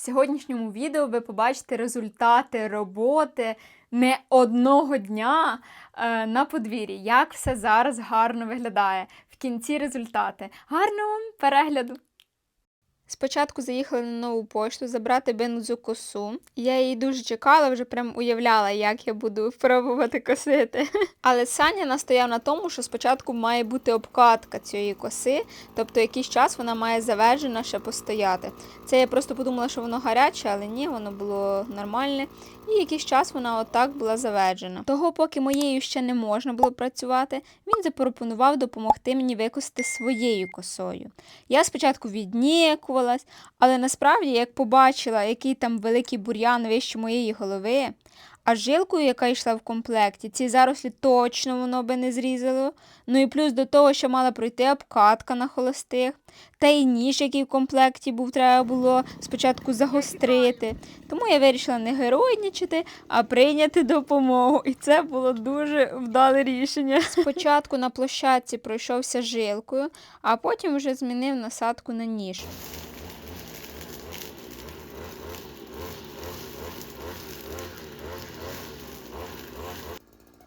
сьогоднішньому відео ви побачите результати роботи не одного дня е, на подвір'ї, як все зараз гарно виглядає. В кінці результати. Гарного вам перегляду! Спочатку заїхали на нову пошту забрати бензу косу. Я її дуже чекала, вже прям уявляла, як я буду пробувати косити. Але Саня настояв на тому, що спочатку має бути обкатка цієї коси, тобто якийсь час вона має завержена ще постояти. Це я просто подумала, що воно гаряче, але ні, воно було нормальне. І якийсь час вона отак була заведжена. Того, поки моєю ще не можна було працювати, він запропонував допомогти мені викосити своєю косою. Я спочатку віднікувалась, але насправді, як побачила, який там великий бур'ян вище моєї голови, а жилкою, яка йшла в комплекті, ці зарослі точно воно би не зрізало. Ну і плюс до того, що мала пройти обкатка на холостих, та й ніж, який в комплекті був, треба було спочатку загострити. Тому я вирішила не геройничати, а прийняти допомогу. І це було дуже вдале рішення. Спочатку на площадці пройшовся жилкою, а потім вже змінив насадку на ніж.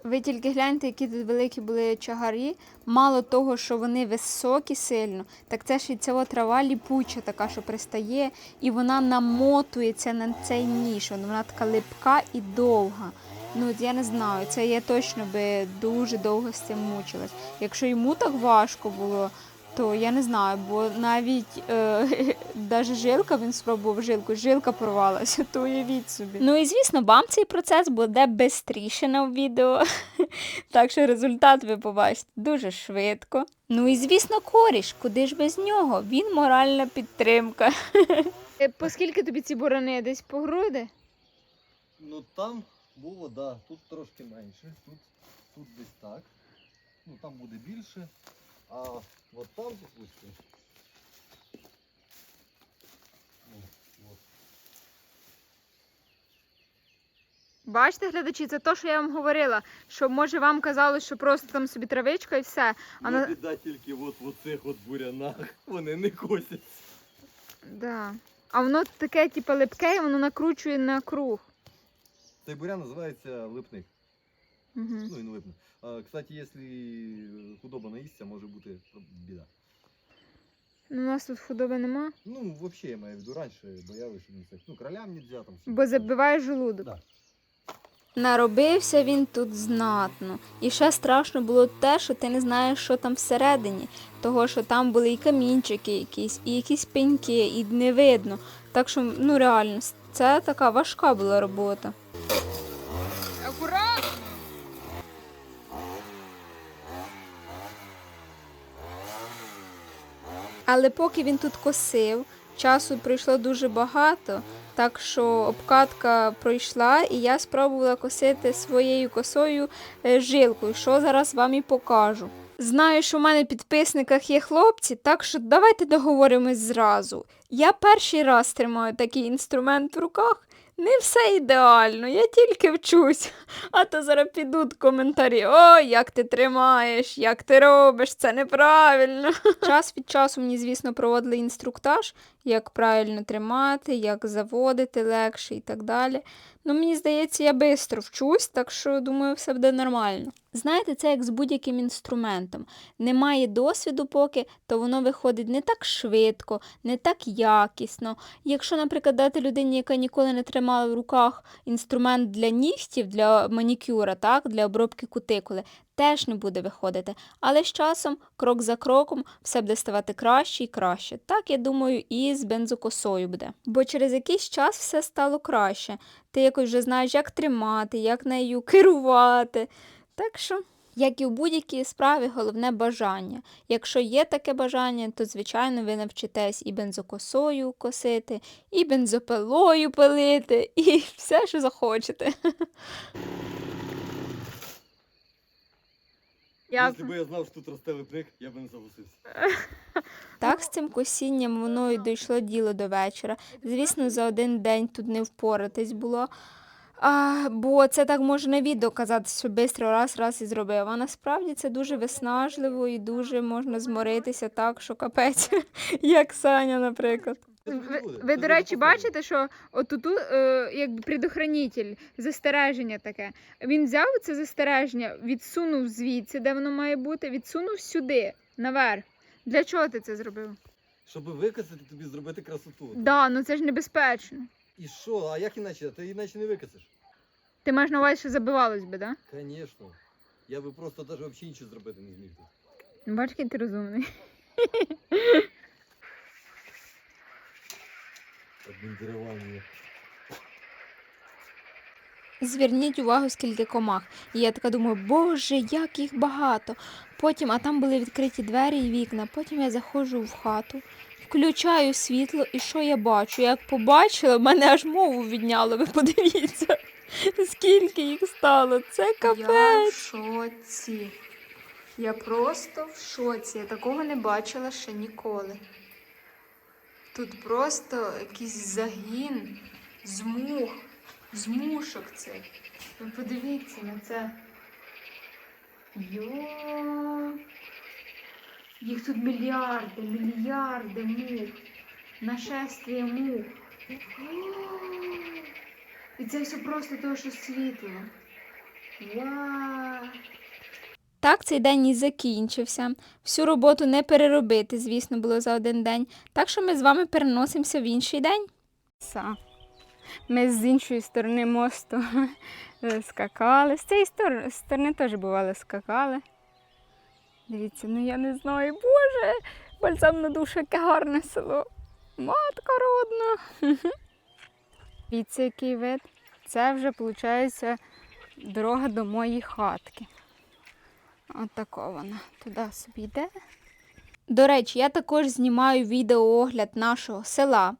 Ви тільки гляньте, які тут великі були чагарі. Мало того, що вони високі сильно, так це ж і ця трава ліпуча, така, що пристає, і вона намотується на цей ніж. Вона така липка і довга. Ну, я не знаю, це я точно би дуже довго з цим мучилась. Якщо йому так важко було, то я не знаю, бо навіть е, даже жилка він спробував жилку, жилка порвалася, то уявіть собі. Ну і звісно, вам цей процес буде бистріше на відео. Так що результат ви побачите дуже швидко. Ну і звісно, коріш, куди ж без нього? Він моральна підтримка. По скільки тобі ці борони? Десь по груди? Ну там було, да, тут трошки менше, тут, тут десь так. Ну там буде більше. А от там, допустим. Ну. Бачите, глядачі, це те, що я вам говорила, що може вам казалось, що просто там собі травичка і все. А ну, на... біда тільки от в оцих от бурянах вони не косяться. Да. а воно таке, типу, липке, і воно накручує на круг. Цей бурян називається липник. Угу. Ну він липне. А, кстати, якщо худоба наїсться, може бути біда. Ну, у нас тут худоби нема, Ну, взагалі, я маю в виду раніше боялися, що не це. Ну, кролям нельзя там. бо забиває желудок. Да. Наробився він тут знатно. І ще страшно було те, що ти не знаєш, що там всередині. Того, що там були і камінчики якісь, і якісь пеньки, і не видно. Так що, ну реально, це така важка була робота. Але поки він тут косив, часу пройшло дуже багато, так що обкатка пройшла, і я спробувала косити своєю косою е, жилкою, що зараз вам і покажу. Знаю, що в мене в підписниках є хлопці, так що давайте договоримось зразу. Я перший раз тримаю такий інструмент в руках. Не все ідеально, я тільки вчусь. А то зараз підуть коментарі: ой, як ти тримаєш, як ти робиш, це неправильно. Час від часу мені, звісно, проводили інструктаж, як правильно тримати, як заводити легше і так далі. Ну, мені здається, я швидко вчусь, так що думаю, все буде нормально. Знаєте, це як з будь-яким інструментом. Немає досвіду поки, то воно виходить не так швидко, не так якісно. Якщо, наприклад, дати людині, яка ніколи не тримала в руках інструмент для нігтів, для манікюра, так, для обробки кутикули, теж не буде виходити. Але з часом, крок за кроком, все буде ставати краще і краще. Так, я думаю, і з бензокосою буде. Бо через якийсь час все стало краще. Ти якось вже знаєш, як тримати, як нею керувати. Так що, як і в будь-якій справі, головне бажання. Якщо є таке бажання, то, звичайно, ви навчитесь і бензокосою косити, і бензопилою пилити, і все, що захочете. Якщо б я знав, що тут росте липник, я б не загусився. Так, з цим косінням воно і дійшло діло до вечора. Звісно, за один день тут не впоратись було. А, бо це так може на відео казати, що швидко раз, раз і зробив. А насправді це дуже виснажливо і дуже можна зморитися так, що капець, як Саня, наприклад. Ви, ви, до речі, бачите, що отут е, якби предохранитель, застереження таке. Він взяв це застереження, відсунув звідси, де воно має бути, відсунув сюди, наверх. Для чого ти це зробив? Щоб викосити, тобі зробити красоту. Да, ну це ж небезпечно. І що? А як іначе? Ти іначе не викосиш. Ти маєш на увазі, що забивалось би, так? Звісно. Я би просто навіть взагалі нічого зробити не зміг. Да? Бачиш, який ти розумний. Обмундирування. Зверніть увагу, скільки комах. І я така думаю, боже, як їх багато. Потім, а там були відкриті двері і вікна. Потім я заходжу в хату, включаю світло, і що я бачу? Як побачила, в мене аж мову відняло. Ви подивіться, скільки їх стало. Це капець. Я в шоці. Я просто в шоці. Я такого не бачила ще ніколи. Тут просто якийсь загін з мух, з мушок цих. Ви подивіться на це. Йо. Їх тут мільярди, мільярди мух. Нашествие мух. І це все просто того, що світло. Вау. Так цей день і закінчився. Всю роботу не переробити, звісно, було за один день. Так що ми з вами переносимося в інший день. Ми з іншої сторони мосту скакали. З цієї сторони теж бувало скакали. Дивіться, ну я не знаю, Боже, бальзам на душу, яке гарне село. Матка родна. Дивіться, який вид. Це вже, виходить, дорога до моєї хатки. Отако вона туди собі йде. До речі, я також знімаю відеоогляд нашого села.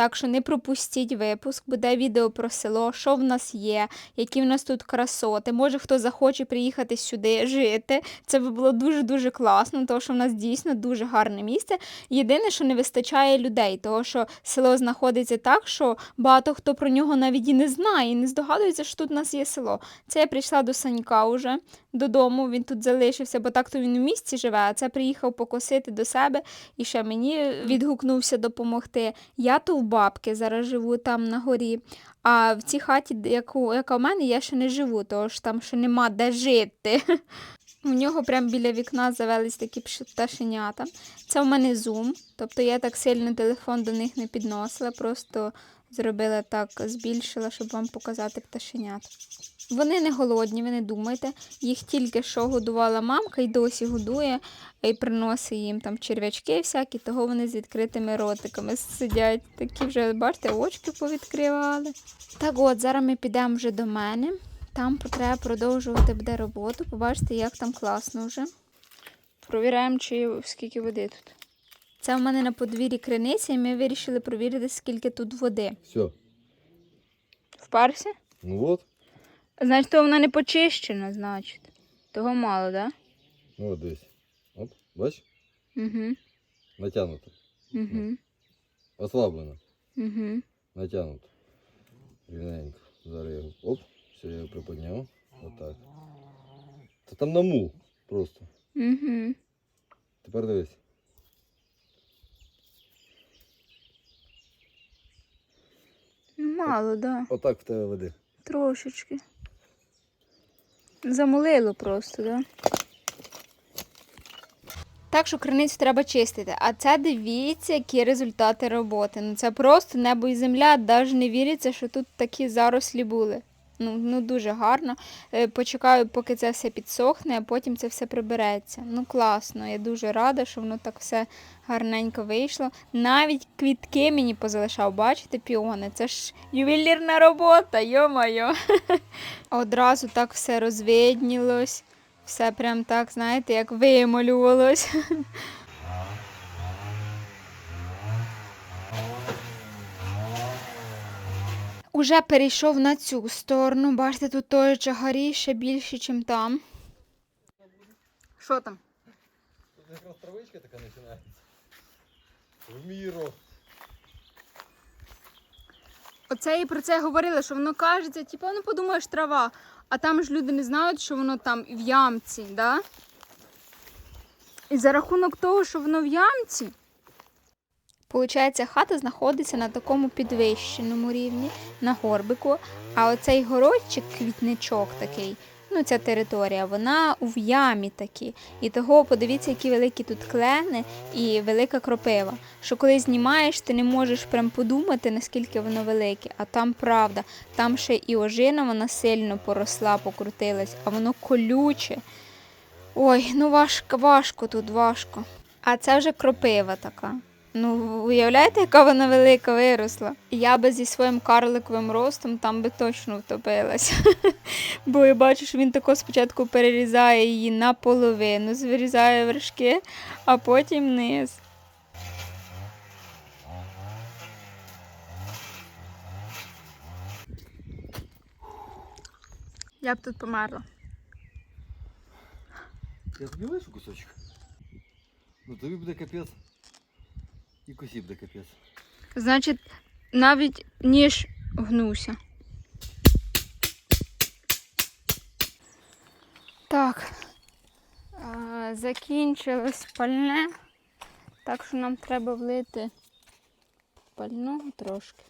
Так що не пропустіть випуск, буде відео про село, що в нас є, які в нас тут красоти. Може хто захоче приїхати сюди жити. Це би було дуже-дуже класно, тому що в нас дійсно дуже гарне місце. Єдине, що не вистачає людей, тому що село знаходиться так, що багато хто про нього навіть і не знає, і не здогадується, що тут у нас є село. Це я прийшла до Санька вже додому, він тут залишився, бо так то він у місті живе, а це приїхав покосити до себе і ще мені відгукнувся допомогти. Я то в бабки зараз живу там на горі. А в цій хаті, яку, яка в мене, я ще не живу, що там ще нема де жити. У нього прямо біля вікна завелись такі пташенята. Це в мене зум, тобто я так сильно телефон до них не підносила, просто зробила так, збільшила, щоб вам показати пташенят. Вони не голодні, ви не думайте. Їх тільки що годувала мамка і досі годує, і приносить їм там черв'ячки всякі, того вони з відкритими ротиками сидять. Такі вже, бачите, очки повідкривали. Так от, зараз ми підемо вже до мене. Там треба продовжувати буде роботу. Побачите, як там класно вже. Провіряємо, чи скільки води тут. Це в мене на подвір'ї криниця, і ми вирішили провірити, скільки тут води. Все. Вперся? Ну от. Значить, то вона не почищена, значить. Того мало, так? Ну от дивись. Оп, бач? Да? Угу. Натягнуто. Угу. Ослаблено. Угу. Натягнуто. Рівненько. Зараз його. Оп. Все, я його приподняв. Отак. Та там на мул просто. Угу. Тепер дивись. Ну, мало, так. Да. Отак в тебе води. Трошечки. Замолило просто, так? Да? Так що криницю треба чистити. А це дивіться, які результати роботи. Ну це просто небо і земля, навіть не віриться, що тут такі зарослі були. Ну, ну дуже гарно. Е, Почекаю, поки це все підсохне, а потім це все прибереться. Ну класно. Я дуже рада, що воно так все гарненько вийшло. Навіть квітки мені позалишав, бачите, піони. Це ж ювелірна робота, йо-моє. Одразу так все розвиднілось. Все прям так, знаєте, як вималювалось. Уже перейшов на цю сторону. Бачите, тут той чагарі ще більше, ніж там. Що там? Тут якраз травичка така починається. В міру. Оце і про це говорили, що воно кажеться, типу, ну подумаєш трава, а там ж люди не знають, що воно там в ямці, да? І за рахунок того, що воно в ямці. Получається, хата знаходиться на такому підвищеному рівні, на горбику, а оцей городчик, квітничок такий, ну ця територія, вона в ямі такі. І того подивіться, які великі тут клени і велика кропива. Що коли знімаєш, ти не можеш прям подумати, наскільки воно велике. А там правда, там ще і ожина вона сильно поросла, покрутилась, а воно колюче. Ой, ну важко, важко тут, важко. А це вже кропива така. Ну, уявляєте, яка вона велика виросла? Я би зі своїм карликовим ростом там би точно втопилась. Бо я бачу, що він тако спочатку перерізає її наполовину, вирізає вершки, а потім низ. Я б тут померла. Я тобі кусочок. Ну тобі буде капець. І косі буде капець. Значить, навіть ніж гнувся. Так. Закінчилось пальне. Так що нам треба влити пального трошки.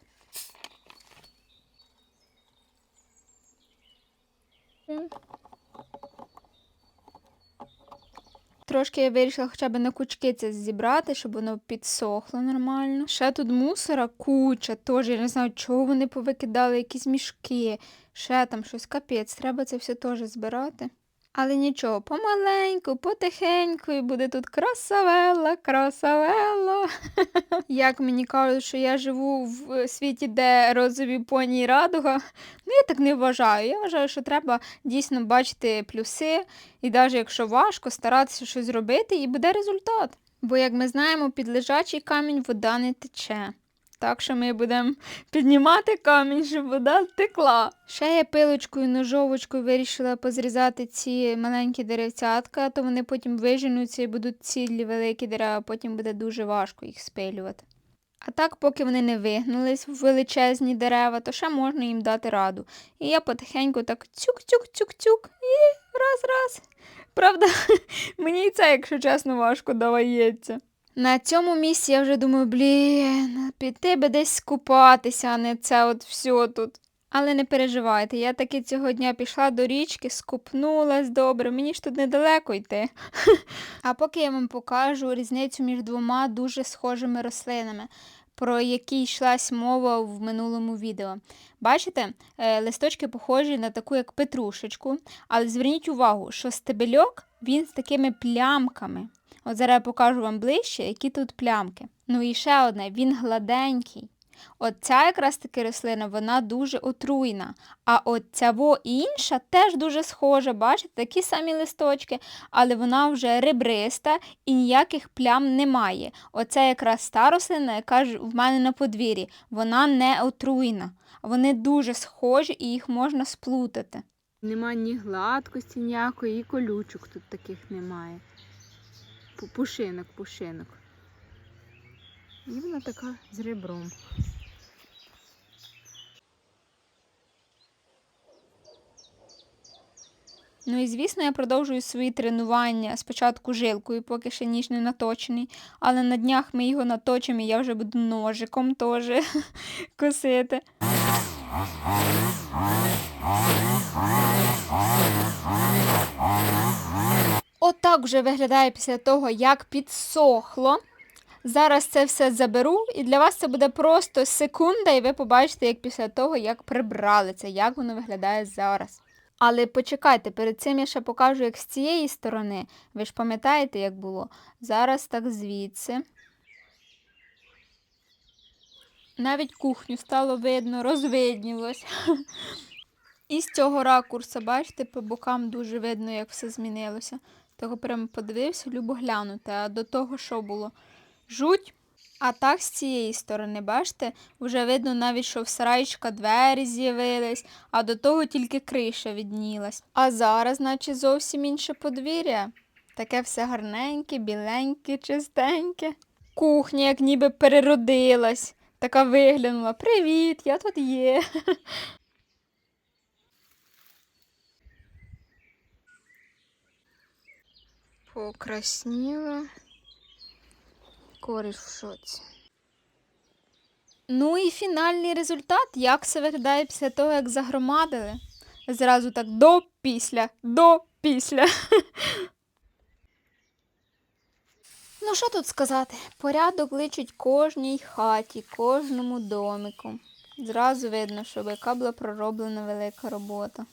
Трошки я вирішила хоча б на кучки це зібрати, щоб воно підсохло нормально. Ще тут мусора куча, теж я не знаю, чого вони повикидали, якісь мішки, ще там щось капець. Треба це все теж збирати. Але нічого, помаленьку, потихеньку, і буде тут красавелла, красавелла. Як мені кажуть, що я живу в світі, де розові поні і радуга. Ну, я так не вважаю. Я вважаю, що треба дійсно бачити плюси, і навіть якщо важко, старатися щось зробити, і буде результат. Бо, як ми знаємо, під лежачий камінь вода не тече. Так що ми будемо піднімати камінь, щоб вода текла. Ще я пилочкою, ножовочкою вирішила позрізати ці маленькі деревцятка, то вони потім виженуться і будуть цілі великі дерева, потім буде дуже важко їх спилювати. А так, поки вони не вигнулись в величезні дерева, то ще можна їм дати раду. І я потихеньку так цюк-цюк-цюк-цюк і раз-раз. Правда, мені і це, якщо чесно, важко давається. На цьому місці я вже думаю, блін, піти би десь скупатися, а не це от все тут. Але не переживайте, я таки цього дня пішла до річки, скупнулась добре, мені ж тут недалеко йти. А поки я вам покажу різницю між двома дуже схожими рослинами, про які йшлась мова в минулому відео. Бачите, е, листочки похожі на таку, як петрушечку, але зверніть увагу, що стебельок він з такими плямками. От зараз я покажу вам ближче, які тут плямки. Ну і ще одне, він гладенький. От ця якраз таки рослина, вона дуже отруйна. А от ця во інша теж дуже схожа, бачите, такі самі листочки, але вона вже ребриста і ніяких плям немає. Оце якраз та рослина, яка ж в мене на подвір'ї, вона не отруйна. Вони дуже схожі і їх можна сплутати. Нема ні гладкості ніякої, і колючок тут таких немає. Пу- Пушинок, пушинок. І вона така з ребром. Ну і звісно, я продовжую свої тренування спочатку жилкою, поки ще ніж не наточений, але на днях ми його наточимо і я вже буду ножиком теж косити. Отак вже виглядає після того, як підсохло. Зараз це все заберу, і для вас це буде просто секунда, і ви побачите, як після того, як прибрали це, як воно виглядає зараз. Але почекайте, перед цим я ще покажу, як з цієї сторони. Ви ж пам'ятаєте, як було? Зараз так звідси. Навіть кухню стало видно, розвиднілось. І з цього ракурсу, бачите, по бокам дуже видно, як все змінилося. Того прямо подивився, любо глянути. А до того що було? Жуть. А так з цієї сторони, бачите, вже видно навіть, що в сарайчика двері з'явились, а до того тільки криша віднілась. А зараз, наче зовсім інше подвір'я. Таке все гарненьке, біленьке, чистеньке. Кухня, як ніби переродилась, така виглянула. Привіт, я тут є. Покрасніла. Кориш в шоці. Ну і фінальний результат, як це виглядає після того, як загромадили. Зразу так до після, до після. Ну, що тут сказати? Порядок личить кожній хаті, кожному домику. Зразу видно, що яка була пророблена велика робота.